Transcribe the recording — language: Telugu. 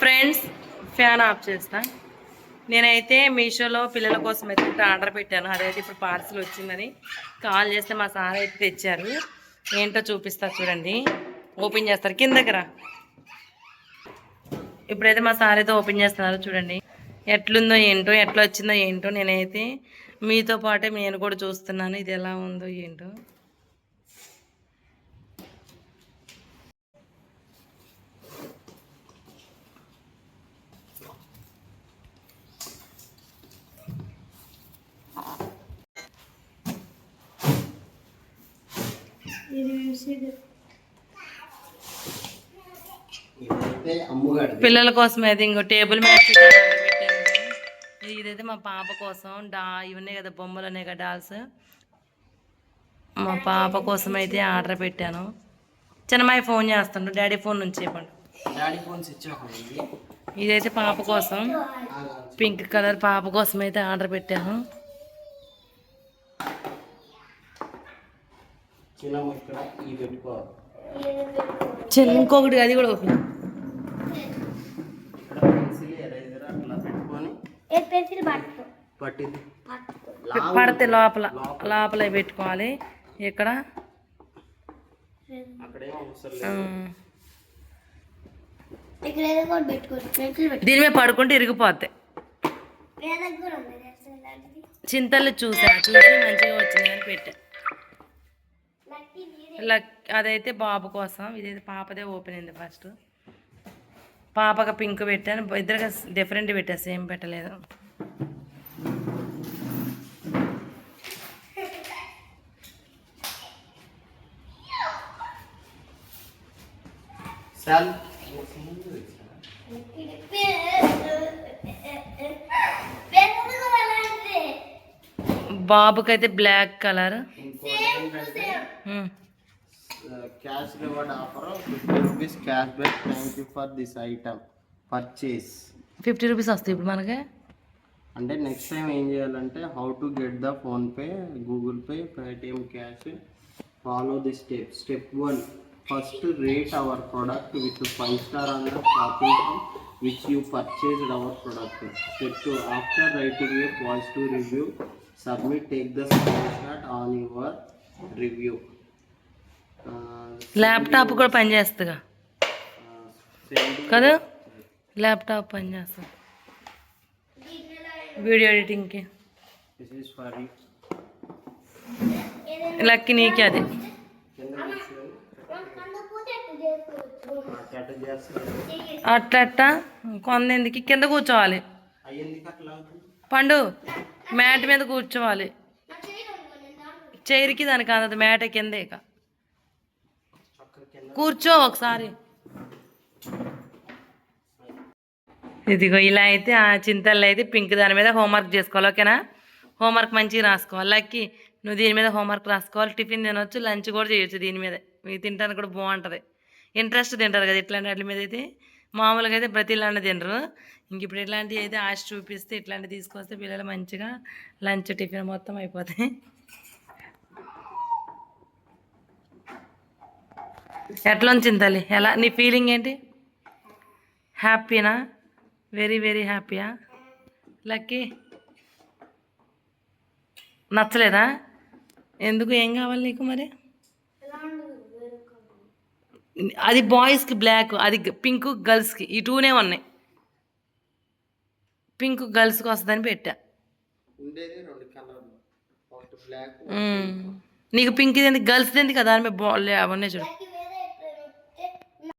ఫ్రెండ్స్ ఫ్యాన్ ఆఫ్ చేస్తా. నేనైతే మీషోలో పిల్లల కోసం అయితే ఆర్డర్ పెట్టాను. అదైతే ఇప్పుడు పార్సిల్ వచ్చిందని. కాల్ చేస్తే మా సార్ అయితే తెచ్చారు. ఏంటో చూపిస్తా చూడండి. ఓపెన్ చేస్తారు. కిందకి రా. ఇప్పుడైతే మా సార్ అయితే ఓపెన్ చేస్తున్నారు చూడండి. ఎట్లుందో ఏంటో ఎట్లా వచ్చిందో ఏంటో నేనైతే మీతో పాటే నేను కూడా చూస్తున్నాను. ఇది ఎలా ఉందో ఏంటో. పిల్లల కోసం అయితే ఇంకో టేబుల్ పెట్టాను. ఇదైతే మా పాప కోసం డా ఇవి ఉన్నాయి కదా బొమ్మలు ఉన్నాయి కదా డాల్స్. మా పాప కోసం అయితే ఆర్డర్ పెట్టాను. చిన్నమ్మాయి ఫోన్ చేస్తుండ్రు డాడీ ఫోన్ నుంచి చెప్పండి. ఇదైతే పాప కోసం పింక్ కలర్ పాప కోసం అయితే ఆర్డర్ పెట్టాను. చిన్న ఇక్కడ ఈ పెట్టుకోవాలి చిన్న ఇంకొకటి అది కూడా ఓపెన్ పట్టింది. పడితే లోపల లోపల. పెట్టుకోవాలి. ఇక్కడ. అక్కడేమో అవసరం ఆ, లేదు ఇక్కడ ఏదో ఒకటి పెట్టుకోవచ్చు పెన్సిల్ పెట్టు దీని మీద పడుకుంటే ఇరిగిపోతాయి. చింతలు చూసా చూసి మంచిగా వచ్చింది అని పెట్టా. లక్ అదైతే బాబు కోసం ఇదైతే పాపదే ఓపెన్ అయింది ఫస్ట్. పాపగా పింక్ పెట్టాను ఇద్దరుగా డిఫరెంట్ పెట్టా సేమ్ పెట్టలేదు. బాబుకైతే black colour cash reward offer fifty rupees cash back. Thank you for this item purchase fifty rupees వస్తాయి ఇప్పుడు మనకి? అంటే నెక్స్ట్ టైం ఏం చేయాలంటే how to get the PhonePe Google Pay Paytm cash follow the step step one first rate our product with five star on the shopping which you purchased our product step two after writing a positive review submit take the screenshot on your review laptop కూడా పనిచేస్తుందిగా కదా? ల్యాప్టాప్ పనిచేస్తుంది వీడియో ఎడిటింగ్కి లక్కి నీకే అది. అట్ట కొందెందుకు కింద కూర్చోవాలి. పండు మ్యాట్ మీద కూర్చోవాలి. చైర్కి దానికి అందదు మ్యాట్ కిందే ఇక. కూర్చో ఒకసారి. ఇదిగో ఇలా అయితే ఆ చింతల్లో అయితే పింక్ దాని మీద హోంవర్క్ చేసుకోవాలి ఓకేనా? హోంవర్క్ మంచిగా రాసుకోవాలి. లక్కి నువ్వు దీని మీద హోంవర్క్ రాసుకోవాలి. టిఫిన్ తినొచ్చు లంచ్ కూడా చేయొచ్చు దీని మీద. ఇవి తింటానికి కూడా బాగుంటుంది. ఇంట్రెస్ట్ తింటారు కదా ఇట్లాంటి వాటి మీద అయితే. మామూలుగా అయితే ప్రతి ఇలాంటి తినరు. ఇంక ఇప్పుడు ఇట్లాంటివి అయితే ఆశ చూపిస్తే ఇట్లాంటివి తీసుకొస్తే పిల్లలు మంచిగా లంచ్ టిఫిన్ మొత్తం అయిపోతాయి. ఎట్లా చింతలి ఎలా? నీ ఫీలింగ్ ఏంటి? హ్యాపీనా వెరీ వెరీ హ్యాపీయా లక్కీ నచ్చలేదా? ఎందుకు? ఏం కావాలి నీకు మరి? అది బాయ్స్కి బ్లాక్ అది పింక్ గర్ల్స్కి ఈ టూనే ఉన్నాయి. పింక్ గర్ల్స్కి వస్తుందని పెట్టా. నీకు పింక్ ఏంది గర్ల్స్ ఏంది కదా? దాని మీద అవన్నీ చూడు.